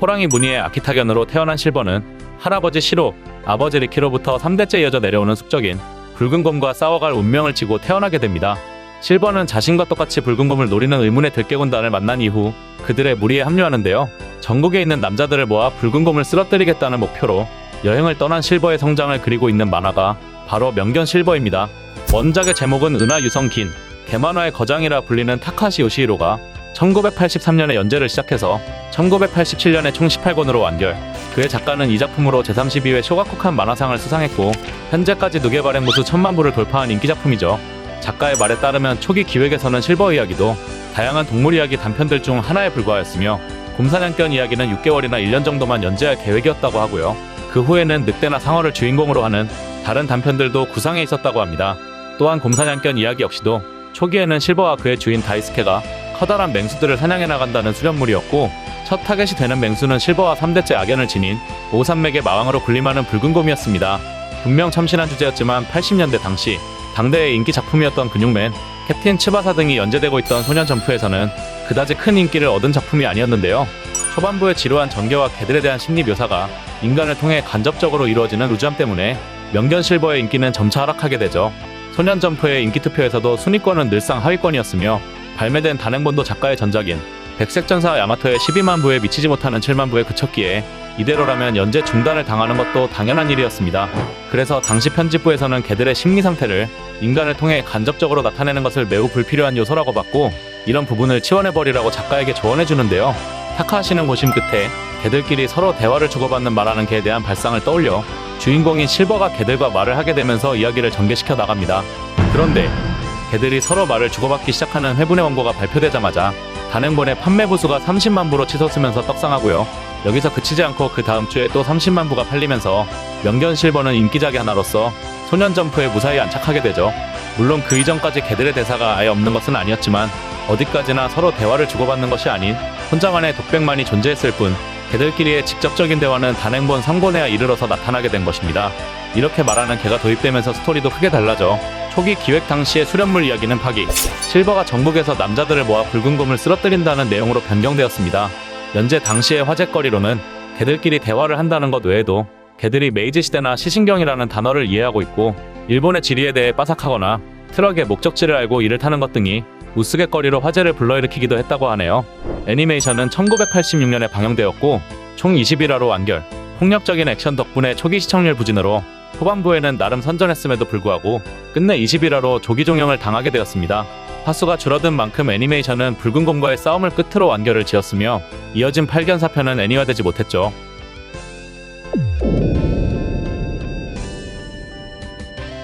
호랑이 무늬의 아키타견으로 태어난 실버는 할아버지 시로, 아버지 리키로부터 3대째 이어져 내려오는 숙적인 붉은 곰과 싸워갈 운명을 지고 태어나게 됩니다. 실버는 자신과 똑같이 붉은 곰을 노리는 의문의 들깨군단을 만난 이후 그들의 무리에 합류하는데요. 전국에 있는 남자들을 모아 붉은 곰을 쓰러뜨리겠다는 목표로 여행을 떠난 실버의 성장을 그리고 있는 만화가 바로 명견 실버입니다. 원작의 제목은 은하 유성 긴, 개만화의 거장이라 불리는 타카시 요시히로가 1983년에 연재를 시작해서 1987년에 총 18권으로 완결. 그의 작가는 이 작품으로 제32회 쇼가쿠칸 만화상을 수상했고 현재까지 누계 발행 부수 천만 부를 돌파한 인기 작품이죠. 작가의 말에 따르면 초기 기획에서는 실버 이야기도 다양한 동물 이야기 단편들 중 하나에 불과하였으며 곰사냥견 이야기는 6개월이나 1년 정도만 연재할 계획이었다고 하고요. 그 후에는 늑대나 상어를 주인공으로 하는 다른 단편들도 구상해 있었다고 합니다. 또한 곰사냥견 이야기 역시도 초기에는 실버와 그의 주인 다이스케가 커다란 맹수들을 사냥해 나간다는 수련물이었고 첫 타겟이 되는 맹수는 실버와 3대째 악연을 지닌 오산맥의 마왕으로 군림하는 붉은 곰이었습니다. 분명 참신한 주제였지만 80년대 당시 당대의 인기 작품이었던 근육맨, 캡틴 츠바사 등이 연재되고 있던 소년 점프에서는 그다지 큰 인기를 얻은 작품이 아니었는데요. 초반부의 지루한 전개와 개들에 대한 심리 묘사가 인간을 통해 간접적으로 이루어지는 루즈함 때문에 명견 실버의 인기는 점차 하락하게 되죠. 소년 점프의 인기 투표에서도 순위권은 늘상 하위권이었으며 발매된 단행본도 작가의 전작인 백색전사 야마토의 12만 부에 미치지 못하는 7만 부에 그쳤기에 이대로라면 연재 중단을 당하는 것도 당연한 일이었습니다. 그래서 당시 편집부에서는 개들의 심리 상태를 인간을 통해 간접적으로 나타내는 것을 매우 불필요한 요소라고 봤고 이런 부분을 치워내버리라고 작가에게 조언해 주는데요. 타카하시는 고심 끝에 개들끼리 서로 대화를 주고받는 말하는 개에 대한 발상을 떠올려 주인공인 실버가 개들과 말을 하게 되면서 이야기를 전개시켜 나갑니다. 그런데 개들이 서로 말을 주고받기 시작하는 회분의 원고가 발표되자마자 단행본의 판매 부수가 30만 부로 치솟으면서 떡상하고요. 여기서 그치지 않고 그 다음 주에 또 30만 부가 팔리면서 명견 실버는 인기작의 하나로서 소년 점프에 무사히 안착하게 되죠. 물론 그 이전까지 개들의 대사가 아예 없는 것은 아니었지만 어디까지나 서로 대화를 주고받는 것이 아닌 혼자만의 독백만이 존재했을 뿐 개들끼리의 직접적인 대화는 단행본 3권에야 이르러서 나타나게 된 것입니다. 이렇게 말하는 개가 도입되면서 스토리도 크게 달라져 초기 기획 당시의 수련물 이야기는 파기, 실버가 전국에서 남자들을 모아 붉은 곰을 쓰러뜨린다는 내용으로 변경되었습니다. 연재 당시의 화제거리로는 개들끼리 대화를 한다는 것 외에도 개들이 메이지 시대나 시신경이라는 단어를 이해하고 있고 일본의 지리에 대해 빠삭하거나 트럭의 목적지를 알고 이를 타는 것 등이 우스갯거리로 화제를 불러일으키기도 했다고 하네요. 애니메이션은 1986년에 방영되었고 총 21화로 완결. 폭력적인 액션 덕분에 초기 시청률 부진으로 후반부에는 나름 선전했음에도 불구하고 끝내 21화로 조기 종영을 당하게 되었습니다. 화수가 줄어든 만큼 애니메이션은 붉은 곰과의 싸움을 끝으로 완결을 지었으며 이어진 8견 사편은 애니화되지 못했죠.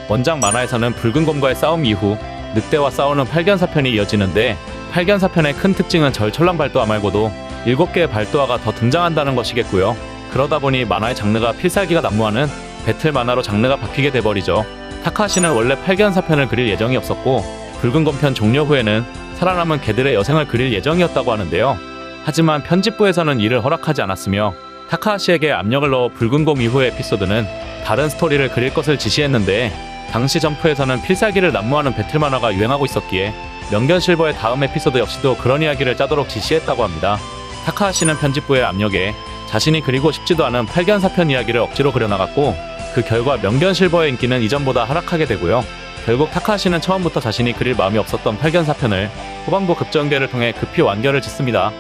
원작 만화에서는 붉은 곰과의 싸움 이후 늑대와 싸우는 8견 사편이 이어지는데 8견 사편의 큰 특징은 절철랑 발도화 말고도 7개의 발도화가 더 등장한다는 것이겠고요. 그러다 보니 만화의 장르가 필살기가 난무하는 배틀 만화로 장르가 바뀌게 돼버리죠. 타카시는 원래 8견 사편을 그릴 예정이 없었고 붉은 곰편 종료 후에는 살아남은 개들의 여생을 그릴 예정이었다고 하는데요. 하지만 편집부에서는 이를 허락하지 않았으며 타카하시에게 압력을 넣어 붉은 곰 이후의 에피소드는 다른 스토리를 그릴 것을 지시했는데 당시 점프에서는 필살기를 난무하는 배틀 만화가 유행하고 있었기에 명견 실버의 다음 에피소드 역시도 그런 이야기를 짜도록 지시했다고 합니다. 타카하시는 편집부의 압력에 자신이 그리고 싶지도 않은 8견 사편 이야기를 억지로 그려나갔고 그 결과 명견 실버의 인기는 이전보다 하락하게 되고요. 결국 타카하시는 처음부터 자신이 그릴 마음이 없었던 8견 사편을 후반부 급전개를 통해 급히 완결을 짓습니다.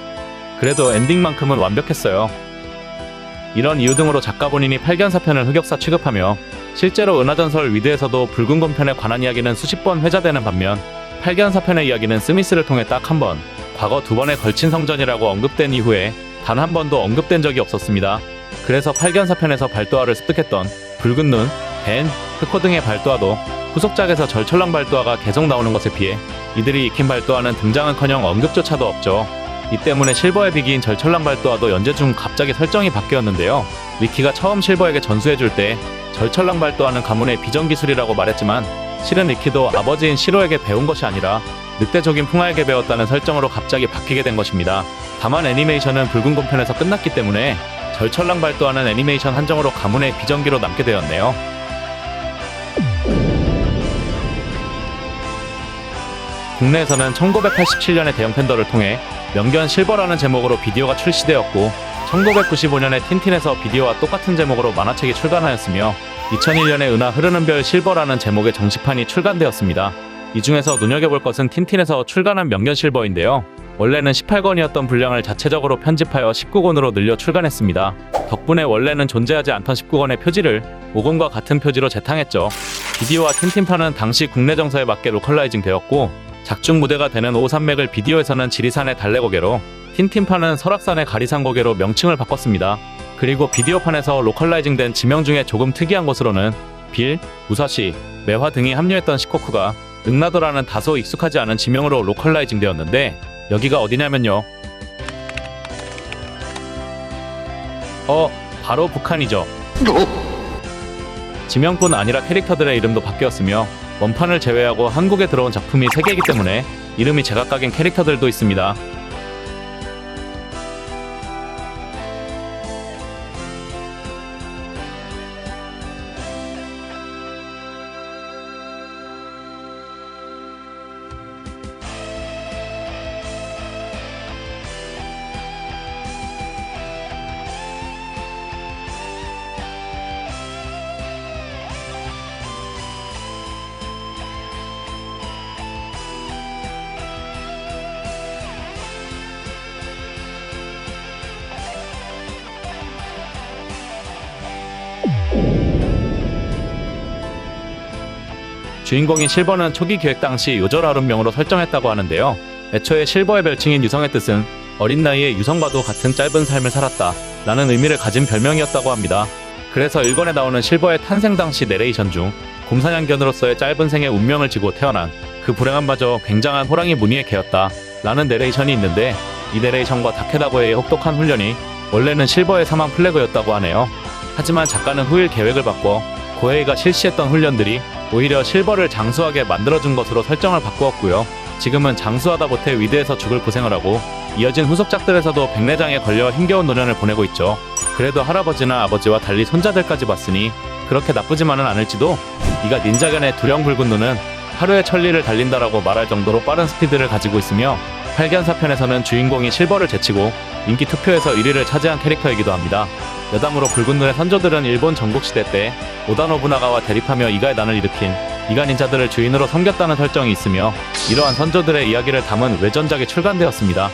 그래도 엔딩만큼은 완벽했어요. 이런 이유 등으로 작가 본인이 8견 사편을 흑역사 취급하며 실제로 은하전설 위드에서도 붉은 곰편에 관한 이야기는 수십 번 회자되는 반면 8견 사편의 이야기는 스미스를 통해 딱 한 번, 과거 두 번의 걸친 성전이라고 언급된 이후에 단 한 번도 언급된 적이 없었습니다. 그래서 8견 사편에서 발도화를 습득했던 붉은 눈, 벤, 흑호 등의 발도화도 후속작에서 절철랑 발도화가 계속 나오는 것에 비해 이들이 익힌 발도화는 등장은커녕 언급조차도 없죠. 이 때문에 실버의 비기인 절철랑 발도화도 연재 중 갑자기 설정이 바뀌었는데요. 위키가 처음 실버에게 전수해줄 때 절철랑 발도하는 가문의 비전기술이라고 말했지만 실은 리키도 아버지인 시로에게 배운 것이 아니라 늑대적인 풍화에게 배웠다는 설정으로 갑자기 바뀌게 된 것입니다. 다만 애니메이션은 붉은 곰편에서 끝났기 때문에 절철랑 발도하는 애니메이션 한정으로 가문의 비전기로 남게 되었네요. 국내에서는 1987년에 대형 팬더를 통해 명견 실버라는 제목으로 비디오가 출시되었고 1995년에 틴틴에서 비디오와 똑같은 제목으로 만화책이 출간하였으며 2001년에 은하 흐르는 별 실버라는 제목의 정식판이 출간되었습니다. 이 중에서 눈여겨볼 것은 틴틴에서 출간한 명견 실버인데요. 원래는 18권이었던 분량을 자체적으로 편집하여 19권으로 늘려 출간했습니다. 덕분에 원래는 존재하지 않던 19권의 표지를 5권과 같은 표지로 재탕했죠. 비디오와 틴틴판은 당시 국내 정서에 맞게 로컬라이징 되었고 작중 무대가 되는 오산맥을 비디오에서는 지리산의 달래고개로 틴틴판은 설악산의 가리산고개로 명칭을 바꿨습니다. 그리고 비디오판에서 로컬라이징된 지명 중에 조금 특이한 것으로는 빌, 무사시, 매화 등이 합류했던 시코쿠가 응나도라는 다소 익숙하지 않은 지명으로 로컬라이징 되었는데 여기가 어디냐면요. 어, 바로 북한이죠. 지명뿐 아니라 캐릭터들의 이름도 바뀌었으며 원판을 제외하고 한국에 들어온 작품이 3개이기 때문에 이름이 제각각인 캐릭터들도 있습니다. 주인공인 실버는 초기 기획 당시 요절 아룬명으로 설정했다고 하는데요. 애초에 실버의 별칭인 유성의 뜻은 어린 나이에 유성과도 같은 짧은 삶을 살았다 라는 의미를 가진 별명이었다고 합니다. 그래서 1권에 나오는 실버의 탄생 당시 내레이션 중 곰사냥견으로서의 짧은 생에 운명을 지고 태어난 그 불행함마저 굉장한 호랑이 무늬의 개였다 라는 내레이션이 있는데 이 내레이션과 다케다고의 혹독한 훈련이 원래는 실버의 사망 플래그였다고 하네요. 하지만 작가는 후일 계획을 바꿔 고에이가 실시했던 훈련들이 오히려 실버를 장수하게 만들어준 것으로 설정을 바꾸었고요. 지금은 장수하다 못해 위드에서 죽을 고생을 하고 이어진 후속작들에서도 백내장에 걸려 힘겨운 노년을 보내고 있죠. 그래도 할아버지나 아버지와 달리 손자들까지 봤으니 그렇게 나쁘지만은 않을지도 이가 닌자견의 두령 붉은 눈은 하루에 천리를 달린다라고 말할 정도로 빠른 스피드를 가지고 있으며 8견 사편에서는 주인공이 실버를 제치고 인기 투표에서 1위를 차지한 캐릭터이기도 합니다. 여담으로 붉은 눈의 선조들은 일본 전국시대 때 오다 노부나가와 대립하며 이가의 난을 일으킨 이가 닌자들을 주인으로 섬겼다는 설정이 있으며 이러한 선조들의 이야기를 담은 외전작이 출간되었습니다.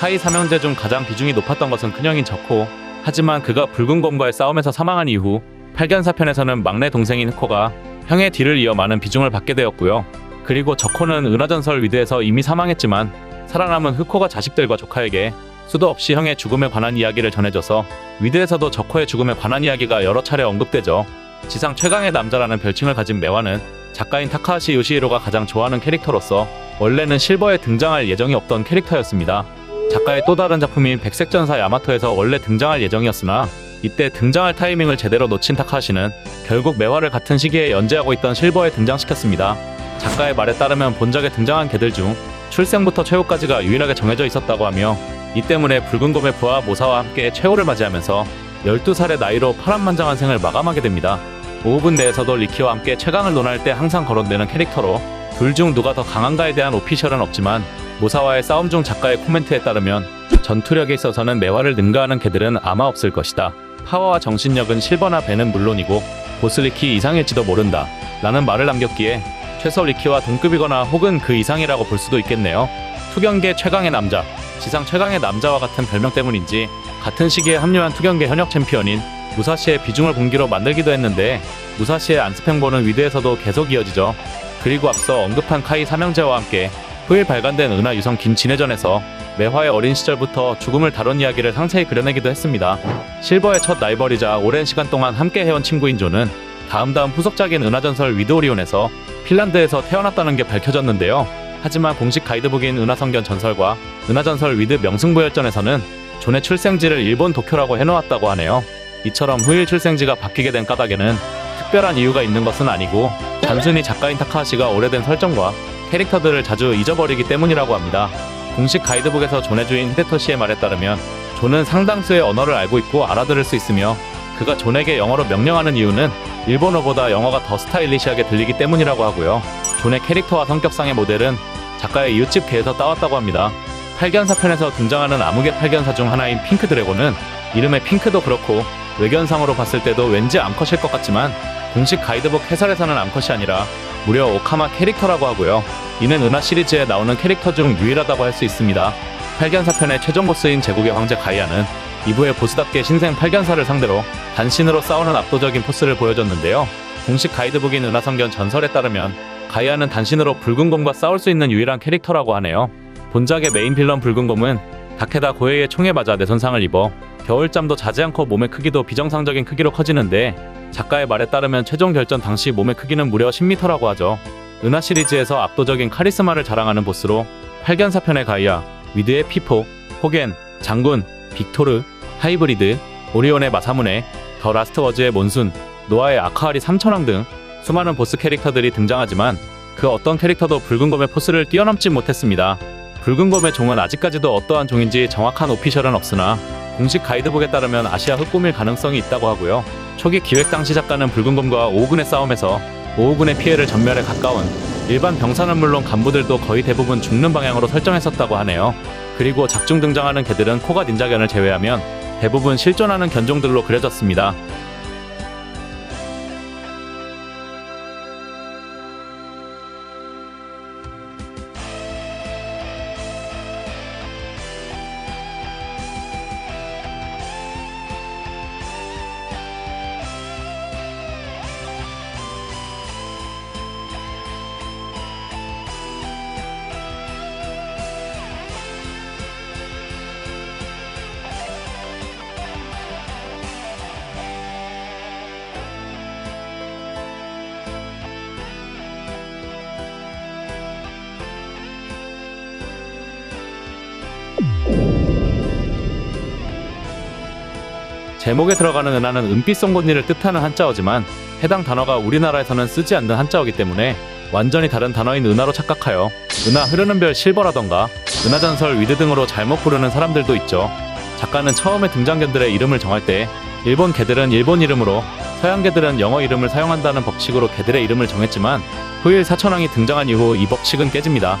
카이 삼형제 중 가장 비중이 높았던 것은 큰형인 적호 하지만 그가 붉은 곰과의 싸움에서 사망한 이후 8견 사편에서는 막내 동생인 흑호가 형의 뒤를 이어 많은 비중을 받게 되었고요. 그리고 적호는 은하전설 위드에서 이미 사망했지만 살아남은 흑호가 자식들과 조카에게 수도 없이 형의 죽음에 관한 이야기를 전해줘서 위드에서도 적호의 죽음에 관한 이야기가 여러 차례 언급되죠. 지상 최강의 남자라는 별칭을 가진 매화는 작가인 타카하시 요시히로가 가장 좋아하는 캐릭터로서 원래는 실버에 등장할 예정이 없던 캐릭터였습니다. 작가의 또 다른 작품인 백색전사 야마토에서 원래 등장할 예정이었으나 이때 등장할 타이밍을 제대로 놓친 타카하시는 결국 매화를 같은 시기에 연재하고 있던 실버에 등장시켰습니다. 작가의 말에 따르면 본작에 등장한 개들 중 출생부터 최후까지가 유일하게 정해져 있었다고 하며 이 때문에 붉은 부하 모사와 함께 최후를 맞이하면서 12살의 나이로 파란만장한 생을 마감하게 됩니다. 5분 내에서도 리키와 함께 최강을 논할 때 항상 거론되는 캐릭터로 둘 중 누가 더 강한가에 대한 오피셜은 없지만 모사와의 싸움 중 작가의 코멘트에 따르면 전투력에 있어서는 매화를 능가하는 개들은 아마 없을 것이다. 파워와 정신력은 실버나 배는 물론이고 보스 리키 이상일지도 모른다. 라는 말을 남겼기에 최소 리키와 동급이거나 혹은 그 이상이라고 볼 수도 있겠네요. 투경계 최강의 남자, 지상 최강의 남자와 같은 별명 때문인지 같은 시기에 합류한 투경계 현역 챔피언인 무사시의 비중을 공기로 만들기도 했는데 무사시의 안스팽보는 위드에서도 계속 이어지죠. 그리고 앞서 언급한 카이 삼형제와 함께 후일 발간된 은하 유성 김진해전에서 매화의 어린 시절부터 죽음을 다룬 이야기를 상세히 그려내기도 했습니다. 실버의 첫 라이벌이자 오랜 시간 동안 함께 해온 친구인 조는 다음 다음 후속작인 은하전설 위드오리온에서 핀란드에서 태어났다는 게 밝혀졌는데요. 하지만 공식 가이드북인 은하성견 전설과 은하전설 위드 명승부열전에서는 존의 출생지를 일본 도쿄라고 해놓았다고 하네요. 이처럼 후일 출생지가 바뀌게 된 까닭에는 특별한 이유가 있는 것은 아니고 단순히 작가인 타카하시가 오래된 설정과 캐릭터들을 자주 잊어버리기 때문이라고 합니다. 공식 가이드북에서 존의 주인 히데토시의 말에 따르면 존은 상당수의 언어를 알고 있고 알아들을 수 있으며 그가 존에게 영어로 명령하는 이유는 일본어보다 영어가 더 스타일리시하게 들리기 때문이라고 하고요. 존의 캐릭터와 성격상의 모델은 작가의 이웃집 개에서 따왔다고 합니다. 팔견사 편에서 등장하는 암흑의 팔견사 중 하나인 핑크 드래곤은 이름의 핑크도 그렇고 외견상으로 봤을 때도 왠지 암컷일 것 같지만 공식 가이드북 해설에서는 암컷이 아니라 무려 오카마 캐릭터라고 하고요. 이는 은하 시리즈에 나오는 캐릭터 중 유일하다고 할 수 있습니다. 팔견사 편의 최종 보스인 제국의 황제 가이아는 2부의 보스답게 신생 팔견사를 상대로 단신으로 싸우는 압도적인 포스를 보여줬는데요. 공식 가이드북인 은하성견 전설에 따르면 가이아는 단신으로 붉은 곰과 싸울 수 있는 유일한 캐릭터라고 하네요. 본작의 메인 빌런 붉은 곰은 다케다 고에의 총에 맞아 뇌손상을 입어 겨울잠도 자지 않고 몸의 크기도 비정상적인 크기로 커지는데 작가의 말에 따르면 최종 결전 당시 몸의 크기는 무려 10m라고 하죠. 은하 시리즈에서 압도적인 카리스마를 자랑하는 보스로 팔견사 편의 가이아, 위드의 피포, 호겐, 장군, 빅토르, 하이브리드, 오리온의 마사무네, 더 라스트 워즈의 몬순, 노아의 아카아리 삼천왕 등 수많은 보스 캐릭터들이 등장하지만 그 어떤 캐릭터도 붉은 검의 포스를 뛰어넘지 못했습니다. 붉은 검의 종은 아직까지도 어떠한 종인지 정확한 오피셜은 없으나 공식 가이드북에 따르면 아시아 흑곰일 가능성이 있다고 하고요. 초기 기획 당시 작가는 붉은 검과 오우군의 싸움에서 오우군의 피해를 전멸에 가까운 일반 병사는 물론 간부들도 거의 대부분 죽는 방향으로 설정했었다고 하네요. 그리고 작중 등장하는 개들은 코가 닌자견을 제외하면 대부분 실존하는 견종들로 그려졌습니다. 제목에 들어가는 은하는 은빛 송곳니를 뜻하는 한자어지만 해당 단어가 우리나라에서는 쓰지 않는 한자어기 때문에 완전히 다른 단어인 은하로 착각하여 은하 흐르는 별 실버라던가 은하전설 위드 등으로 잘못 부르는 사람들도 있죠. 작가는 처음에 등장견들의 이름을 정할 때 일본 개들은 일본 이름으로 서양 개들은 영어 이름을 사용한다는 법칙으로 개들의 이름을 정했지만 후일 사천왕이 등장한 이후 이 법칙은 깨집니다.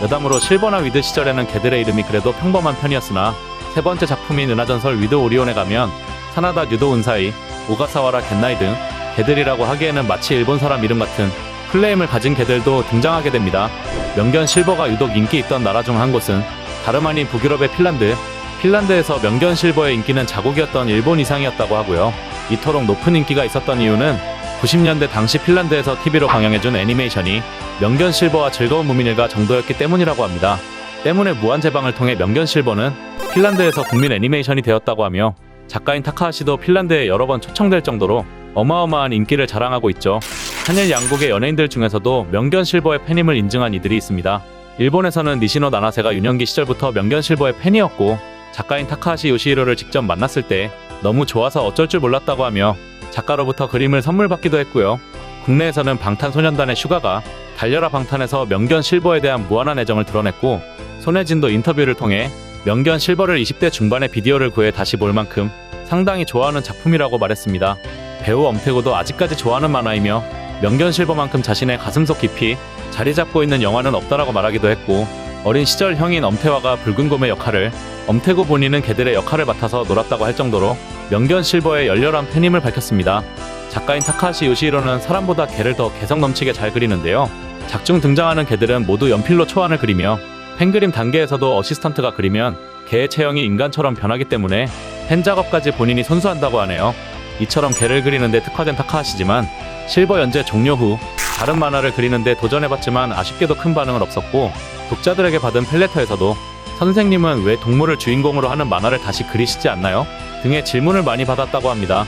여담으로 실버나 위드 시절에는 개들의 이름이 그래도 평범한 편이었으나 세 번째 작품인 은하전설 위드 오리온에 가면 사나다 유도 은사이, 오가사와라 겐나이 등 개들이라고 하기에는 마치 일본 사람 이름 같은 플레임을 가진 개들도 등장하게 됩니다. 명견 실버가 유독 인기 있던 나라 중 한 곳은 다름 아닌 북유럽의 핀란드. 핀란드에서 명견 실버의 인기는 자국이었던 일본 이상이었다고 하고요. 이토록 높은 인기가 있었던 이유는 90년대 당시 핀란드에서 TV로 방영해준 애니메이션이 명견 실버와 즐거운 무민일가 정도였기 때문이라고 합니다. 때문에 무한제방을 통해 명견 실버는 핀란드에서 국민 애니메이션이 되었다고 하며 작가인 타카하시도 핀란드에 여러 번 초청될 정도로 어마어마한 인기를 자랑하고 있죠. 한일 양국의 연예인들 중에서도 명견 실버의 팬임을 인증한 이들이 있습니다. 일본에서는 니시노 나나세가 유년기 시절부터 명견 실버의 팬이었고 작가인 타카하시 요시히로를 직접 만났을 때 너무 좋아서 어쩔 줄 몰랐다고 하며 작가로부터 그림을 선물 받기도 했고요. 국내에서는 방탄소년단의 슈가가 달려라 방탄에서 명견 실버에 대한 무한한 애정을 드러냈고 손혜진도 인터뷰를 통해 명견 실버를 20대 중반의 비디오를 구해 다시 볼 만큼 상당히 좋아하는 작품이라고 말했습니다. 배우 엄태구도 아직까지 좋아하는 만화이며 명견 실버만큼 자신의 가슴속 깊이 자리 잡고 있는 영화는 없다라고 말하기도 했고 어린 시절 형인 엄태화가 붉은 곰의 역할을 엄태구 본인은 개들의 역할을 맡아서 놀았다고 할 정도로 명견 실버의 열렬한 팬임을 밝혔습니다. 작가인 타카시 요시히로는 사람보다 개를 더 개성 넘치게 잘 그리는데요. 작중 등장하는 개들은 모두 연필로 초안을 그리며 팬그림 단계에서도 어시스턴트가 그리면 개의 체형이 인간처럼 변하기 때문에 팬 작업까지 본인이 손수한다고 하네요. 이처럼 개를 그리는데 특화된 타카하시지만 실버 연재 종료 후 다른 만화를 그리는데 도전해봤지만 아쉽게도 큰 반응은 없었고 독자들에게 받은 펠레터에서도 선생님은 왜 동물을 주인공으로 하는 만화를 다시 그리시지 않나요? 등의 질문을 많이 받았다고 합니다.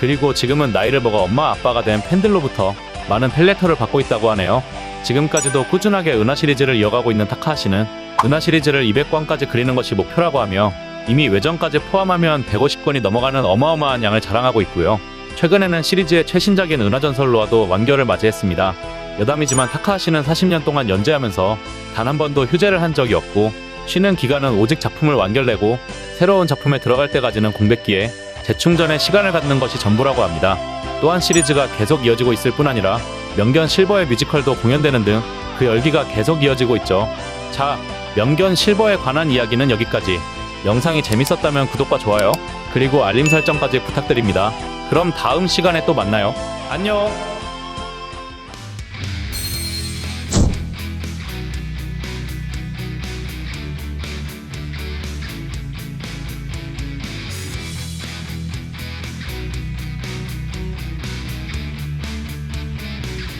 그리고 지금은 나이를 먹어 엄마 아빠가 된 팬들로부터 많은 펠레터를 받고 있다고 하네요. 지금까지도 꾸준하게 은하 시리즈를 이어가고 있는 타카하시는 은하 시리즈를 200권까지 그리는 것이 목표라고 하며 이미 외전까지 포함하면 150권이 넘어가는 어마어마한 양을 자랑하고 있고요. 최근에는 시리즈의 최신작인 은하전설로와도 완결을 맞이했습니다. 여담이지만 타카하시는 40년 동안 연재하면서 단 한 번도 휴재를 한 적이 없고 쉬는 기간은 오직 작품을 완결내고 새로운 작품에 들어갈 때까지는 공백기에 재충전에 시간을 갖는 것이 전부라고 합니다. 또한 시리즈가 계속 이어지고 있을 뿐 아니라 명견 실버의 뮤지컬도 공연되는 등 그 열기가 계속 이어지고 있죠. 자, 명견 실버에 관한 이야기는 여기까지. 영상이 재밌었다면 구독과 좋아요, 그리고 알림 설정까지 부탁드립니다. 그럼 다음 시간에 또 만나요. 안녕!